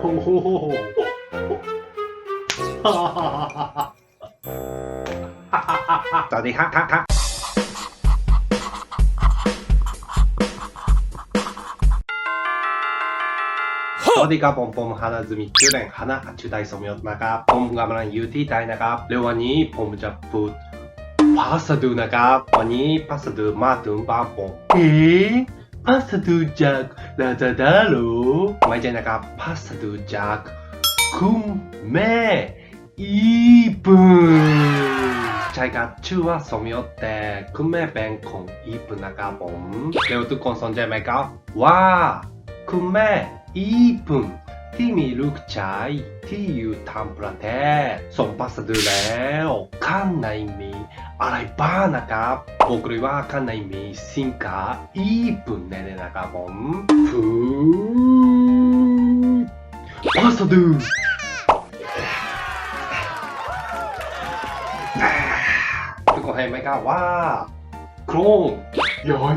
โอ้โหสวัสดีครับครับครับสวัสดีครับผมผมฮานาซึมิชื่อเล่นฮานาชื่อไดสมยศนะครับผมกำลังอยู่ที่ไทยนะครับเร็ววันนี้ผมจะพูดภาษาดูนะครับวันนี้ภาษาดูมาถึงบ้านผมเอ๊ะภาษาดูจากลาซาด้าเหรอไม่ใช่นะครับภาษาดูจากคุณแม่ญี่ปุ่นใช่ครับชื่อว่าสมยศแต่คุณแม่เป็นของญี่ปุ่นนะครับผมเร็วทุกคนสนใจไหมครับว่าคุณแม่ญี่ปุ่นที่มีลูกชายที่อยู่ต่างประเทศส่งภาษาดูแล้ว ข้างในมี อะไรบ้างนะครับบอกเลยว่าข้างในมีสินค้าญี่ปุ่นแน่ๆนะครับผมฟูภาษาดูทุกคนเห็นไหมครับว่าโครงใหญ่มาก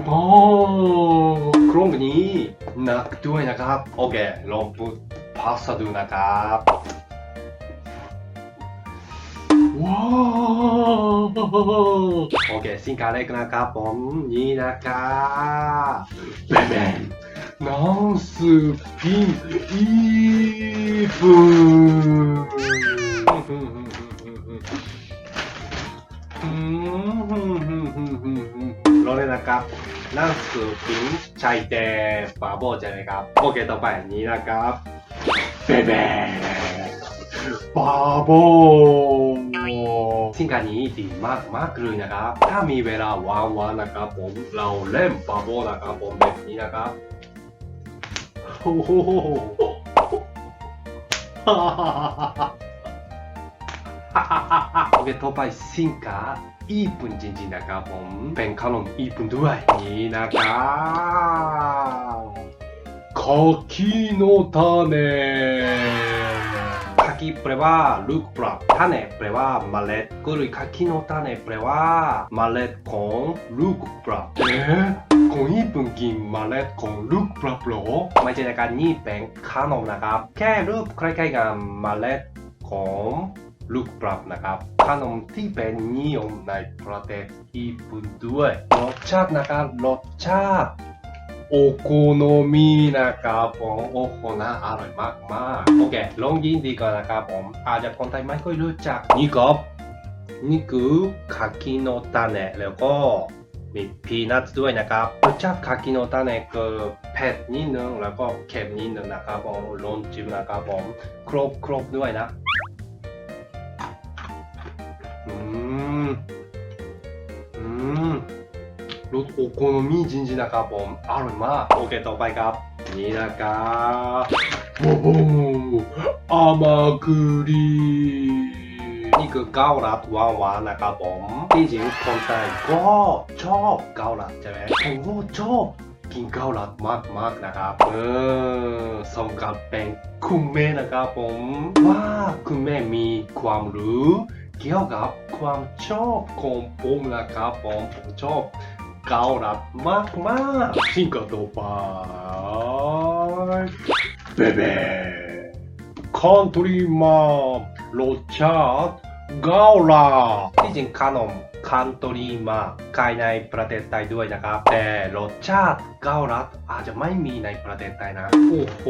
โครงนี้หนักด้วยนะครับ โอเคลองพูดภาษาดูนะครับว้าว โอเคสินค้าเล็กนะครับผมนี่นะครับแบนแบนหนังสือพิมพ์ญี่ปุ่นอืมรู้เลยนะครับหนังสือพิมพ์ใช้แต่บาโบใช่ไหมครับ โอเคต่อไปอันนี้นะครับเบเบ้บาโบ สินค้านี้ดีมากมากเลยนะครับ ถ้ามีเวลาว่างๆนะครับผมเราเล่นบาโบนะครับผมแบบนี้นะครับโอ้โห โอเคต่อไปสินค้าญี่ปุ่นจริงๆนะครับผมเป็นขนมญี่ปุ่นด้วยนี่นะครับ柿の種 กิแปลว่าลูกปรับท่าเนแปลว่าเมล็ดกุริคาคิโนท่าเนแปลว่าเมล็ดของลูกปรับเอ๊ะของญี่ปุ่นกินเมล็ดของลูกปรับหรอไม่ใช่ในการนี่เป็นขนมนะครับ แค่รูปคล้ายๆกับเมล็ดของลูกปรับนะครับขนมที่เป็นนิยมในประเทศญี่ปุ่นด้วยรสชาตินะครับรสชาติ โอโคโนมินะครับผมโอโคนาอร่อยมากมากโอเคลองยินดีก่อนนะครับผมอาจจะคนไทยไม่ค่อยรู้จักนี่ก็นี่คือคากิโนตาเนะแล้วก็มีพีนัทด้วยนะครับรสชาติคากิโนตาเนะคือเผ็ดนิดนึงแล้วก็เค็มนิดนึงนะครับผมลองจิมนะครับผมครบครบด้วยนะ รสโอโคโนมิจริงๆนะครับผมอร่อยมากโอเคต่อไปครับ นี่นะครับโอ้โหอามากุรินี่คือเกาลัดหวานๆนะครับผมที่จริงคนไทยก็ชอบเกาลัดใช่ไหมผมก็ชอบกินเกาลัดมากๆนะครับ เออสมกับเป็นคุณแม่นะครับผมว่าคุณแม่มีความรู้ เกี่ยวกับความชอบของผมนะครับผมผมชอบ เกาลัดมากๆชิงก็ต่อไปเบเบ้คันทรีมารสชาติเกาลัดที่จริงขนมคันตรีมาขายในประเทศไทยด้วยนะครับ แต่รสชาติเกาลัดอาจจะไม่มีในประเทศไทยนะ โอ้โห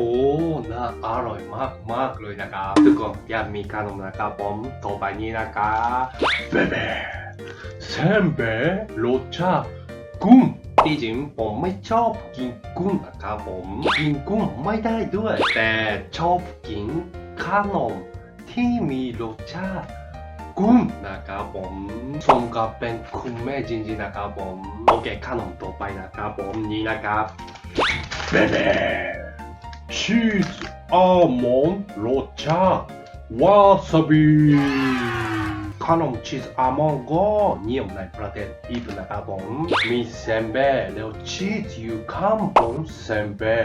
น่าอร่อยมากๆเลยนะครับ ทุกคนอยากมีขนมนะครับผมต่อไปนี้นะครับเบเบ้เซนเบรสชาติ กุ้งที่จริงผมไม่ชอบกินกุ้งนะครับผมกินกุ้งไม่ได้ด้วย แต่ชอบกินขนมที่มีรสชาติกุ้งนะครับผมสมกับเป็นคุณแม่จริงๆนะครับผมโอเคขนมต่อไปนะครับผมนี่นะครับเบเบ้ชีสอัลมอนด์รสชาติวาซาบิ ขนมชีสอัลมอนด์ก็นิยมในประเทศญี่ปุ่นนะครับผมมีเซมเบ้แล้วชีสอยู่ข้างบนเซมเบ้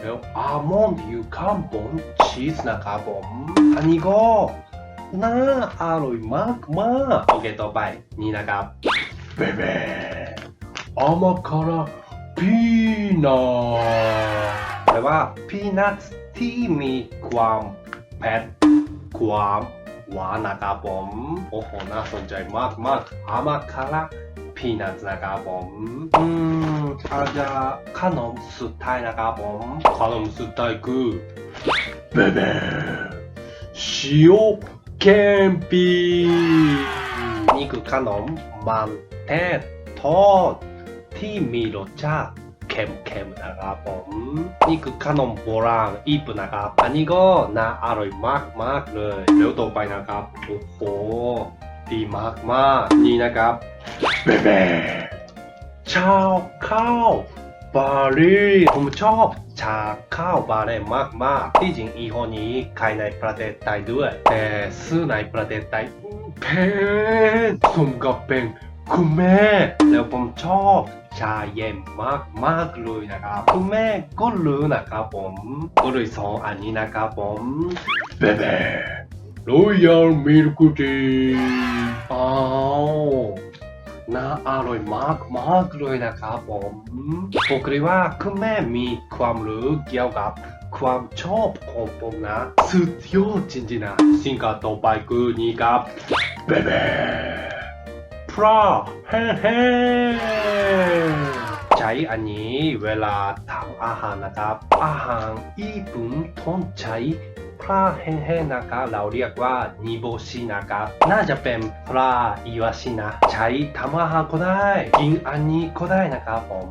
แล้วอัลมอนด์อยู่ข้างบนชีสนะครับผมอันนี้ก็น่าอร่อยมากมากโอเคต่อไปนี่นะครับเบเบ้อามาคาราพีนาแปลว่าพีนัทที่มีความแผ็ดความ วานนะครับผม โอ้โห น่าสนใจมากมากอามาคาระพีนัทนะครับผม อืมอาจจะขนมสุดท้ายนะครับผม ขนมสุดท้ายคือเบเบชิโอเคมปีนี่คือขนมมันเทศทอดที่มีรสชาติ เค็มๆนะครับผม นี่คือขนมโบราณญี่ปุ่นนะครับ อันนี้ก็น่าอร่อยมากๆเลยเดี๋ยวต่อไปนะครับ โอ้โห ดีมากๆ นี่นะครับเบเบชาวข้าวบาเรีผมชอบชาข้าวบาเรมากๆ ที่จริงยี่ห้อนี้ขายในประเทศไทยด้วย แต่ซื้อในประเทศไทยแพงสมกับเป็น คุณแม่ แล้วผมชอบชาเย็นมากมากๆเลยนะครับคุณแม่ก็รู้นะครับผมก็เลยสองอันนี้นะครับผมเบเบรอยัลมิลค์ทีอ้าวน่าอร่อยมากมากๆเลยนะครับผมผมคิดว่าคุณแม่มีความรู้เกี่ยวกับความชอบของผมนะ สุดยอดจริงๆนะ สิ่งがต่อไปคือนี่ครับเบ เบพระแห้งๆใช้อันนี้เวลาทำอาหารนะครับ อาหารญี่ปุ่นต้องใช้พระแห้งๆนะครับเราเรียกว่านิโบชินะครับน่าจะเป็นปลาอิวาชินะใช้ทำอาหารก็ได้ กินอันนี้ก็ได้นะครับผม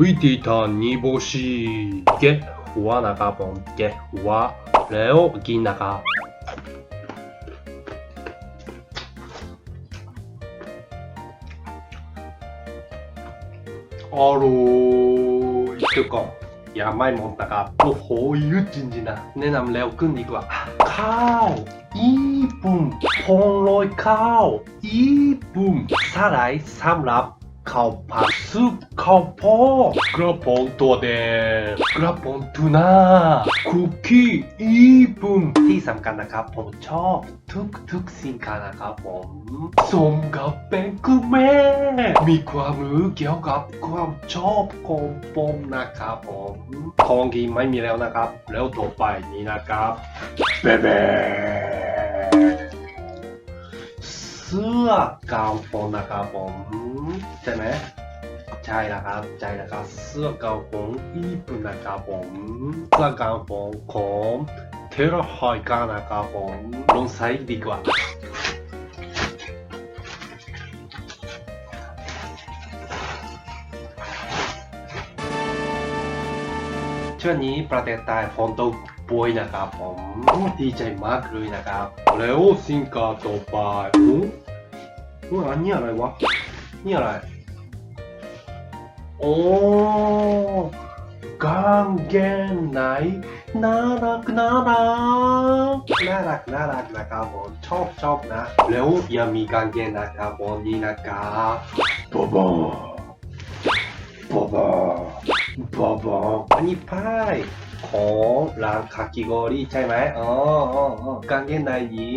วิธีทำนิโบชิเก็บหัวนะครับผมเก็บหัวแล้วกินนะครับ あるというかやばいもんだがもうこういう人事なねなむれをくんでいくわ顔一分本来顔一分さらい三ラ ข้าวผัดซุปข้าวโพดกระป๋องตัวแดงกระป๋องทูน่าคุกกี้ญี่ปุ่นที่สำคัญนะครับ ผมชอบทุกทุกสินค้านะครับผมสมกับเป็นคุณแม่ มีความรู้เกี่ยวกับความชอบของผมนะครับผมของกินไม่มีแล้วนะครับ แล้วต่อไปนี้นะครับเบเบ เสื้อกาวปงนะครับผมใช่ไหมใช่นะครับใช่นะครับเสื้อกาวปงญี่ปุ่นนะครับผมเสื้อกาวปงของเทราไฮกานะครับผมลองใส่ดีกว่า ช่วงนี้ประเทศไทยฝนตกป่วยนะครับผมดีใจมากเลยนะครับแล้วสิ่งกาต่อไปโอ้โอ้อันนี้อะไรวะนี่อะไรโอ้กางเกงในน่ารักน่ารักน่ารักน่ารักนะครับผมชอบชอบนะ แล้วยังมีกางเกงนะครับผมนี่นะครับบ๊อบอบอบ บอบอกอันนี้ป้ายของร้านคากิโกริใช่ไหมอ๋ออการเล่นไหยี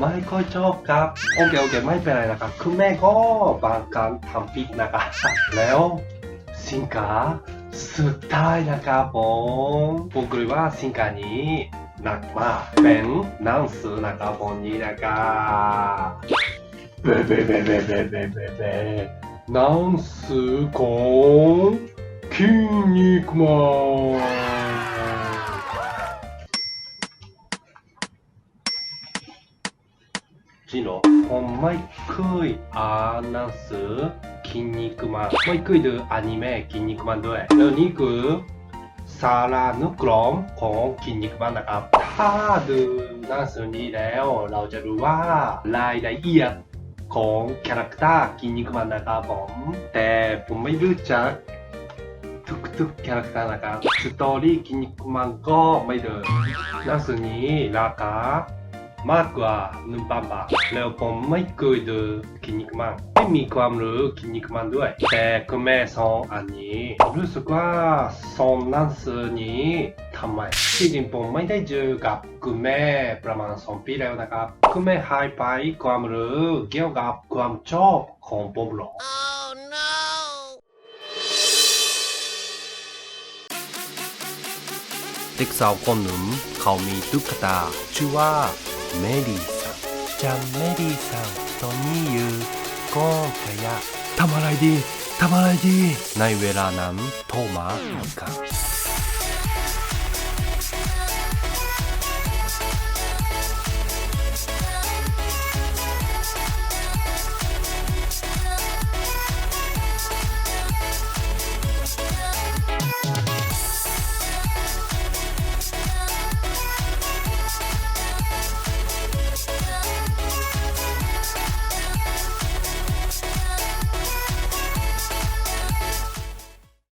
ไม่ค่อยชอบครับ โอเคโอเคไม่เป็นไรนะครับ คือแม่ก็บางการทำผิดนะครับแล้วสินค้าสุดท้ายนะครับผมผมคิดว่าสินค้านี้หนักมากเป็นหนังสือนะครับผมนี้นะครับเบ๊เบ๊เบ๊เบ๊เบ๊เบ๊เบ๊หนังสือของ 筋肉マンจริงเหรอผมไม่เคยอ่านหนังสือ筋肉マンไม่เคยดูอนิเมะ筋肉マンด้วยแล้วนี่คือสารานุกรมของ筋肉マンนะครับ ถ้าดูหนังสือนี้แล้วเราจะรู้ว่ารายละเอียดของคาแรคเตอร์筋肉マンนะครับผม แต่ผมไม่รู้จัก ทุกๆキャラクターนะครับสตอรี่กินมันก็ไม่เดินหนังสือนี้ราคามากกว่าหนึ่งพันบาทแล้วผมไม่เคยดูกินมันไม่มีความรู้กินมันด้วย แต่คุณแม่สอนอันนี้รู้สึกว่าสอนหนังสือนี้ทำไมที่จริงผมไม่ได้เจอกับคุณแม่ประมาณสองปีแล้วนะครับคุณแม่หายไปความรู้เกี่ยวกับความชอบของผมหรอ Oh เด็กสาวคนหนึ่งเขามีตุ๊กตา ชื่อว่าเมดี้ซังจำเมดี้ซังตอนนี้อยู่กองขยะทำอะไรดีทำอะไรดี ในเวลานั้นโทมัสกับ